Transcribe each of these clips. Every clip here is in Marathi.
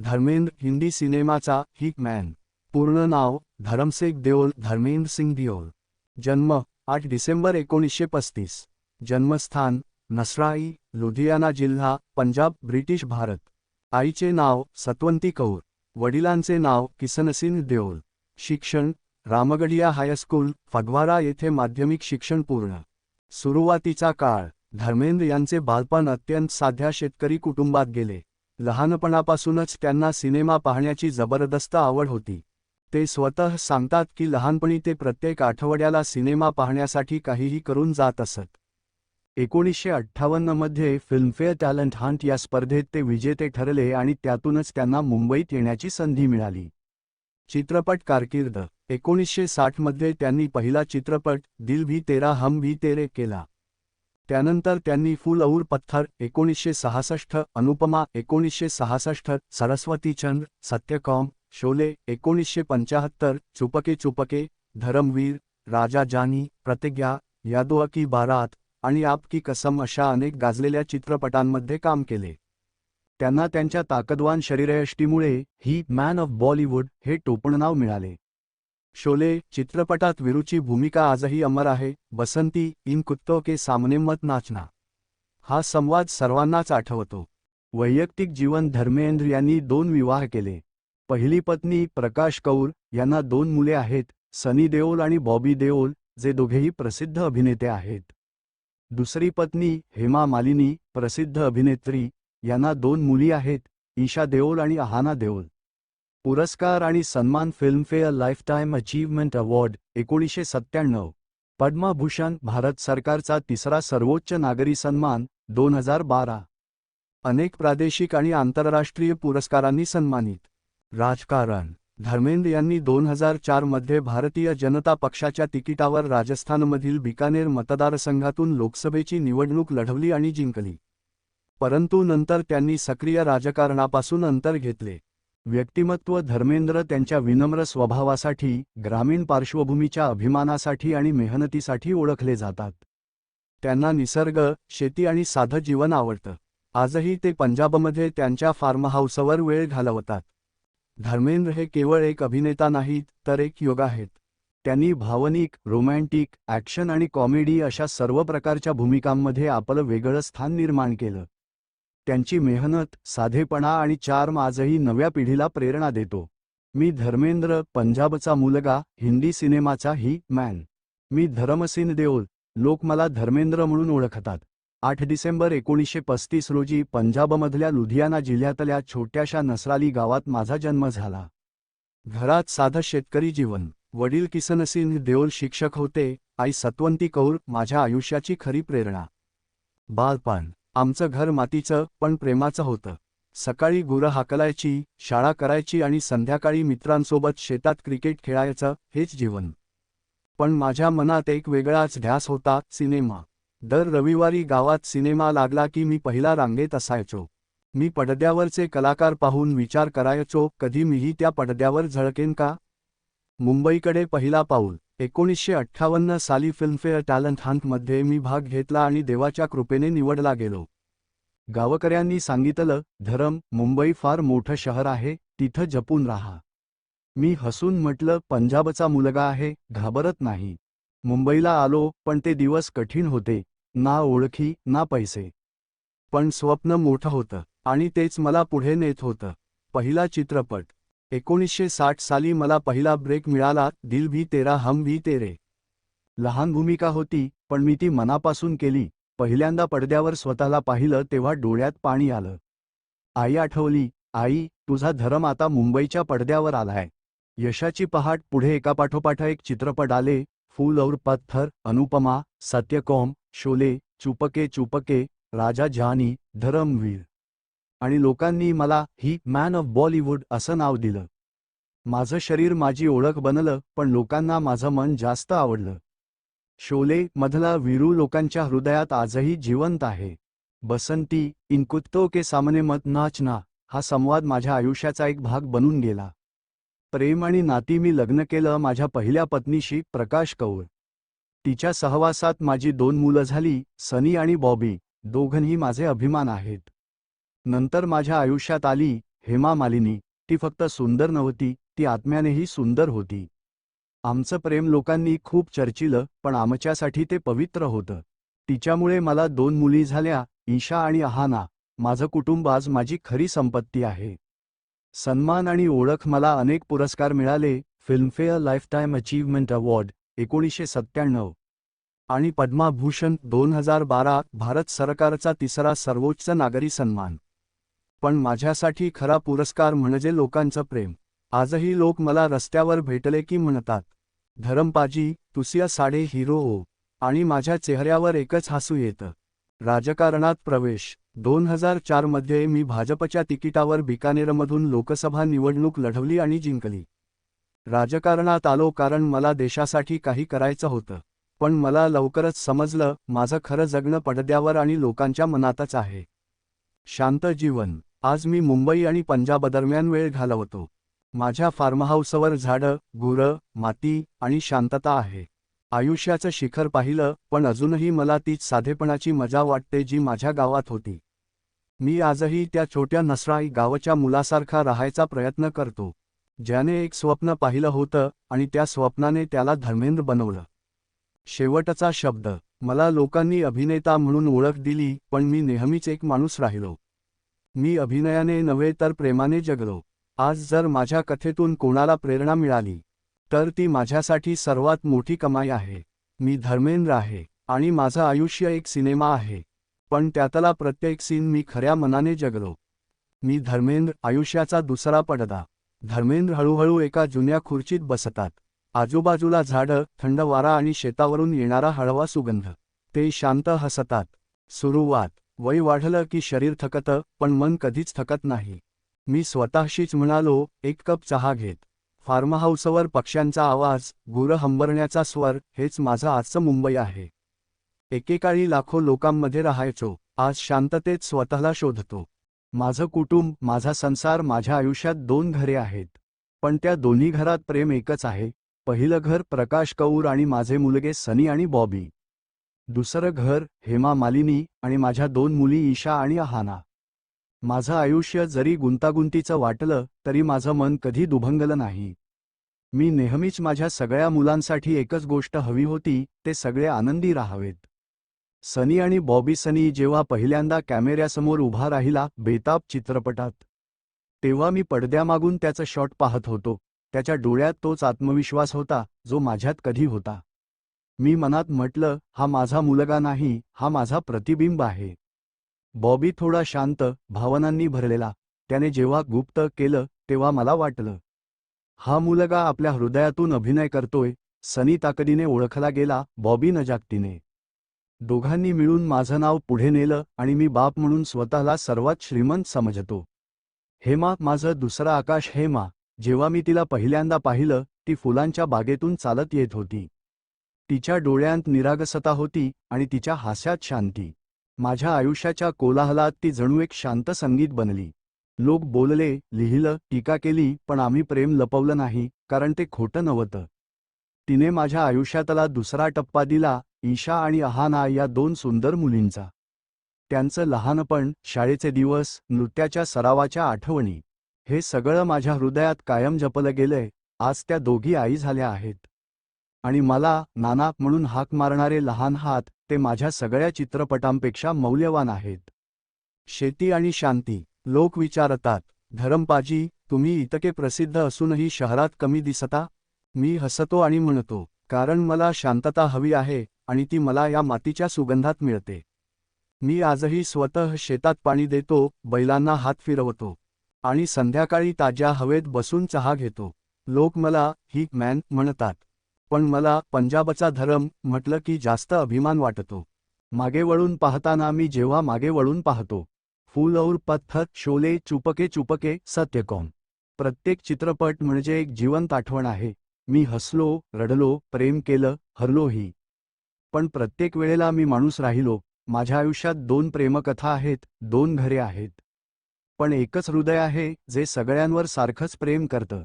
धर्मेंद्र हिंदी सिनेमाचा हिक मॅन पूर्ण नाव धरमसेक देओल धर्मेंद्र सिंग दिओल. जन्म आठ डिसेंबर एकोणीसशे पस्तीस. जन्मस्थान नसराई लुधियाना जिल्हा पंजाब ब्रिटिश भारत. आईचे नाव सत्वंती कौर. वडिलांचे नाव किसनसिंग देओल. शिक्षण रामगडिया हायस्कूल फगवारा येथे माध्यमिक शिक्षण पूर्ण. सुरुवातीचा काळ. धर्मेंद्र यांचे बालपण अत्यंत साध्या शेतकरी कुटुंबात गेले. लहानपणापासूनच त्यांना सिनेमा पाहण्याची जबरदस्त आवड होती. ते स्वतः सांगतात की लहानपणी ते प्रत्येक आठवड्याला सिनेमा पाहण्यासाठी काहीही करून जात असत. एकोणीसशे अठ्ठावन्नमध्ये फिल्मफेअर टॅलेंट हंट या स्पर्धेत ते विजेते ठरले आणि त्यातूनच त्यांना मुंबईत येण्याची संधी मिळाली. चित्रपट कारकीर्द. एकोणीसशे साठमध्ये त्यांनी पहिला चित्रपट दिल भी तेरा हम भी तेरे केला. त्यानंतर त्यांनी फुल और पत्थर एकोणीसशे सहासष्ट अनुपमा एकोणीसशे सहासष्ट सरस्वतीचंद सत्यकॉम शोले एकोणीसशे पंचाहत्तर चुपके चुपके धरमवीर राजा जानी प्रतिज्ञा यादो की बारात आणि आपकी कसम अशा अनेक गाजलेल्या चित्रपटांमध्ये काम केले. त्यांना त्यांच्या ताकदवान शरीरयष्टीमुळे ही मॅन ऑफ बॉलिवूड हे टोपणनाव मिळाले. शोले चित्रपटात विरूची भूमिका आजही अमर आहे. बसंती इन कुत्तो के सामने मत नाचना. हा संवाद सर्वांनाच आठवतो. वैयक्तिक जीवन धर्मेंद्र यांनी दोन विवाह केले. पहिली पत्नी प्रकाश कौर यांना दोन मुले आहेत सनी देओल आणि बॉबी देओल जे दोघेही प्रसिद्ध अभिनेते आहेत. दुसरी पत्नी हेमा मालिनी प्रसिद्ध अभिनेत्री यांना दोन मुली आहेत ईशा देओल आणि अहाना देओल. पुरस्कार आणि सन्मान फिल्मफेअर लाईफटाईम अचीव्हमेंट अवॉर्ड एकोणीसशे सत्त्याण्णव. पद्मभूषण भारत सरकारचा तिसरा सर्वोच्च नागरी सन्मान दोन हजार बारा. अनेक प्रादेशिक आणि आंतरराष्ट्रीय पुरस्कारांनी सन्मानित. राजकारण धर्मेंद्र यांनी दोन हजार चारमध्ये भारतीय जनता पक्षाच्या तिकिटावर राजस्थानमधील बिकानेर मतदारसंघातून लोकसभेची निवडणूक लढवली आणि जिंकली. परंतु नंतर त्यांनी सक्रिय राजकारणापासून अंतर घेतले. व्यक्तिमत्व धर्मेंद्र त्यांच्या विनम्र स्वभावासाठी ग्रामीण पार्श्वभूमीच्या अभिमानासाठी आणि मेहनतीसाठी ओळखले जातात. त्यांना निसर्ग शेती आणि साधं जीवन आवडतं. आजही ते पंजाबमध्ये त्यांच्या फार्महाऊसवर वेळ घालवतात. धर्मेंद्र हे केवळ एक अभिनेता नाहीत तर एक योग आहेत. त्यांनी भावनिक रोमॅन्टिक ॲक्शन आणि कॉमेडी अशा सर्व प्रकारच्या भूमिकांमध्ये आपलं वेगळं स्थान निर्माण केलं. त्यांची मेहनत साधेपणा आणि चार्म आजही नव्या पिढीला प्रेरणा देतो. मी धर्मेंद्र पंजाबचा मुलगा हिंदी सिनेमाचा ही मॅन. मी धरमसिन देओल लोक मला धर्मेंद्र म्हणून ओळखतात. आठ डिसेंबर एकोणीसशे पस्तीस रोजी पंजाबमधल्या लुधियाना जिल्ह्यातल्या छोट्याशा नसराली गावात माझा जन्म झाला. घरात साधं शेतकरी जीवन. वडील किसनसिंह देओल शिक्षक होते. आई सत्वंती कौर माझ्या आयुष्याची खरी प्रेरणा. बालपण. आमचं घर मातीचं पण प्रेमाचं होतं. सकाळी गुरं हाकलायची शाळा करायची आणि संध्याकाळी मित्रांसोबत शेतात क्रिकेट खेळायचं हेच जीवन. पण माझ्या मनात एक वेगळाच ध्यास होता सिनेमा. दर रविवारी गावात सिनेमा लागला की मी पहिला रांगेत असायचो. मी पडद्यावरचे कलाकार पाहून विचार करायचो कधी मीही त्या पडद्यावर झळकेन का? मुंबईकडे पहिला पाऊल. एकोणीसशे अठ्ठावन्न साली फिल्मफेअर टॅलेंट हंटमध्ये मी भाग घेतला आणि देवाच्या कृपेने निवडला गेलो. गावकऱ्यांनी सांगितलं धरम मुंबई फार मोठं शहर आहे तिथं जपून राहा. मी हसून म्हटलं पंजाबचा मुलगा आहे घाबरत नाही. मुंबईला आलो पण ते दिवस कठीण होते ना ओळखी ना पैसे. पण स्वप्न मोठं होतं आणि तेच मला पुढे नेत होतं. पहिला चित्रपट एकोणीसशे साठ साली मला पहिला ब्रेक मिळाला दिल भी तेरा हम भी तेरे. लहान भूमिका होती पण मी ती मनापासून केली. पहिल्यांदा पडद्यावर स्वतःला पाहिलं तेव्हा डोळ्यात पाणी आलं. आई आठवली आई तुझा धरम आता मुंबईच्या पडद्यावर आलाय. यशाची पहाट पुढे एकापाठोपाठ एक चित्रपट आले. फूल और पत्थर अनुपमा सत्यकोम शोले चुपके चुपके राजा जहानी धरमवीर. आणि लोकांनी मला ही मॅन ऑफ बॉलिवूड असं नाव दिलं. माझं शरीर माझी ओळख बनलं पण लोकांना माझं मन जास्त आवडलं. शोले मधला वीरू लोकांच्या हृदयात आजही जिवंत आहे. बसंती इन कुत्तो के सामने मत नाचना हा संवाद माझ्या आयुष्याचा एक भाग बनून गेला. प्रेम आणि नाती मी लग्न केलं माझ्या पहिल्या पत्नीशी प्रकाश कौर. तिच्या सहवासात माझी दोन मुलं झाली सनी आणि बॉबी दोघंही माझे अभिमान आहेत. नंतर माझ्या आयुष्यात आली हेमा मालिनी. ती फक्त सुंदर नव्हती ती आत्म्यानेही सुंदर होती. आमचं प्रेम लोकांनी खूप चर्चिलं पण आमच्यासाठी ते पवित्र होतं. तिच्यामुळे मला दोन मुली झाल्या ईशा आणि अहाना. माझं कुटुंब आज माझी खरी संपत्ती आहे. सन्मान आणि ओळख मला अनेक पुरस्कार मिळाले फिल्मफेअर लाईफटाईम अचीव्हमेंट अवॉर्ड एकोणीसशे सत्त्याण्णव. आणि पद्माभूषण दोन हजार बारा भारत सरकारचा तिसरा सर्वोच्च नागरी सन्मान. पण माझ्यासाठी खरा पुरस्कार म्हणजे लोकांचं प्रेम. आजही लोक मला रस्त्यावर भेटले की म्हणतात धरमपाजी तुसिया साडे हिरो हो आणि माझ्या चेहऱ्यावर एकच हसू येतं. राजकारणात प्रवेश. दोन हजार चारमध्ये मी भाजपच्या तिकिटावर बिकानेरमधून लोकसभा निवडणूक लढवली आणि जिंकली. राजकारणात आलो कारण मला देशासाठी काही करायचं होतं. पण मला लवकरच समजलं माझं खरं जगणं पडद्यावर आणि लोकांच्या मनातच आहे. शांत जीवन. आज मी मुंबई आणि पंजाबदरम्यान वेळ घालवतो. माझ्या फार्महाऊसवर झाडं गुरं माती आणि शांतता आहे. आयुष्याचं शिखर पाहिलं पण अजूनही मला तीच साधेपणाची मजा वाटते जी माझ्या गावात होती. मी आजही त्या छोट्या नसराई गावाच्या मुलासारखा राहायचा प्रयत्न करतो. ज्याने एक स्वप्न पाहिलं होतं आणि त्या स्वप्नाने त्याला धर्मेंद्र बनवलं. शेवटचा शब्द. मला लोकांनी अभिनेता म्हणून ओळख दिली पण मी नेहमीच एक माणूस राहिलो. मी अभिनयाने नव्हे तर प्रेमाने जगलो. आज जर माझ्या कथेतून कोणाला प्रेरणा मिळाली तर ती माझ्यासाठी सर्वात मोठी कमाई आहे. मी धर्मेंद्र आहे आणि माझं आयुष्य एक सिनेमा आहे. पण त्यातला प्रत्येक सीन मी खऱ्या मनाने जगलो. मी धर्मेंद्र आयुष्याचा दुसरा पडदा. धर्मेंद्र हळूहळू एका जुन्या खुर्चीत बसतात. आजूबाजूला झाडं थंड वारा आणि शेतावरून येणारा हळवा सुगंध. ते शांत हसतात. सुरुवात. वय वाढलं की शरीर थकतं पण मन कधीच थकत नाही. मी स्वतःशीच म्हणालो एक कप चहा घेत. फार्महाऊसवर पक्ष्यांचा आवाज गुरं हंबरण्याचा स्वर हेच माझं आजचं मुंबई आहे. एकेकाळी लाखो लोकांमध्ये राहायचो आज शांततेत स्वतःला शोधतो. माझं कुटुंब माझा संसार माझ्या आयुष्यात दोन घरे आहेत. पण त्या दोन्ही घरात प्रेम एकच आहे. पहिलं घर प्रकाश कौर आणि माझे मुलगे सनी आणि बॉबी. दुसरं घर हेमा मालिनी आणि माझ्या दोन मुली ईशा आणि अहाना. माझं आयुष्य जरी गुंतागुंतीचं वाटलं तरी माझं मन कधी दुभंगलं नाही. मी नेहमीच माझ्या सगळ्या मुलांसाठी एकच गोष्ट हवी होती ते सगळे आनंदी राहावेत. सनी आणि बॉबी सनी जेव्हा पहिल्यांदा कॅमेऱ्यासमोर उभा राहिला बेताब चित्रपटात. तेव्हा मी पडद्यामागून त्याचं शॉट पाहत होतो. त्याच्या डोळ्यात तोच आत्मविश्वास होता जो माझ्यात कधी होता. मी मनात म्हटलं हा माझा मुलगा नाही हा माझा प्रतिबिंब आहे. बॉबी थोडा शांत भावनांनी भरलेला. त्याने जेव्हा गुप्त केलं तेव्हा मला वाटलं. हा मुलगा आपल्या हृदयातून अभिनय करतोय सनी ताकदीने ओळखला गेला बॉबी नजाकतीने. दोघांनी मिळून माझं नाव पुढे नेलं आणि मी बाप म्हणून स्वतःला सर्वात श्रीमंत समजतो. हेमा माझं दुसरं आकाश हेमा. जेव्हा मी तिला पहिल्यांदा पाहिलं ती फुलांच्या बागेतून चालत येत होती. तिच्या डोळ्यांत निरागसता होती आणि तिच्या हास्यात शांती. माझ्या आयुष्याच्या कोलाहलात ती जणू एक शांत संगीत बनली. लोक बोलले लिहिलं टीका केली पण आम्ही प्रेम लपवलं नाही कारण ते खोटं नव्हतं तिने माझ्या आयुष्यातला दुसरा टप्पा दिला ईशा आणि अहाना या दोन सुंदर मुलींचा. त्यांचं लहानपण शाळेचे दिवस नृत्याच्या सरावाच्या आठवणी हे सगळं माझ्या हृदयात कायम जपलं गेलंय आज त्या दोघी आई झाल्या आहेत. आणि मला नाना म्हणून हाक मारणारे लहान हात ते माझ्या सगळ्या चित्रपटांपेक्षा मौल्यवान आहेत. शेती आणि शांती लोक विचारतात धरमपाजी तुम्ही इतके प्रसिद्ध असूनही शहरात कमी दिसता? मी हसतो आणि म्हणतो कारण मला शांतता हवी आहे आणि ती मला या मातीच्या सुगंधात मिळते. मी आजही स्वतः शेतात पाणी देतो बैलांना हात फिरवतो. आणि संध्याकाळी ताज्या हवेत बसून चहा घेतो. लोक मला ही मॅन म्हणतात. पण मला पंजाबचा धरम म्हटलं की जास्त अभिमान वाटतो. मागे वळून पाहताना मी जेव्हा मागे वळून पाहतो. फूल और पत्थर शोले चुपके चुपके सत्यकॉम प्रत्येक चित्रपट म्हणजे एक जिवंत आठवण आहे. मी हसलो रडलो प्रेम केलं हरलोही पण प्रत्येक वेळेला मी माणूस राहिलो. माझ्या आयुष्यात दोन प्रेमकथा आहेत दोन घरे आहेत. पण एकच हृदय आहे जे सगळ्यांवर सारखंच प्रेम करतं.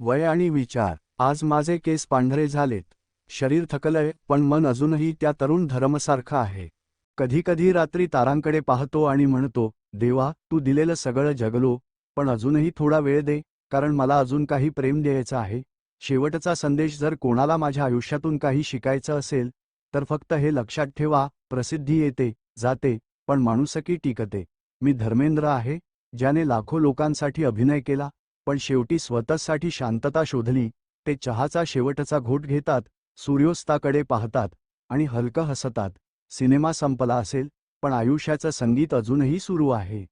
वय आणि विचार. आज माझे केस पांढरे झालेत. शरीर थकलंय पण मन अजूनही त्या तरुण धर्मसारखं आहे. कधीकधी रात्री तारांकडे पाहतो आणि म्हणतो देवा तू दिलेलं सगळं जगलो पण अजूनही थोडा वेळ दे कारण मला अजून काही प्रेम द्यायचं आहे. शेवटचा संदेश जर कोणाला माझ्या आयुष्यातून काही शिकायचं असेल तर फक्त हे लक्षात ठेवा प्रसिद्धी येते जाते पण माणुसकी टिकते. मी धर्मेंद्र आहे ज्याने लाखो लोकांसाठी अभिनय केला पण शेवटी स्वतःसाठी शांतता शोधली ते चहाचा शेवटचा घोट घेतात सूर्योस्ताकडे पाहतात आणि हलकं हसतात. सिनेमा संपला असेल पण आयुष्याचं संगीत अजूनही सुरू आहे.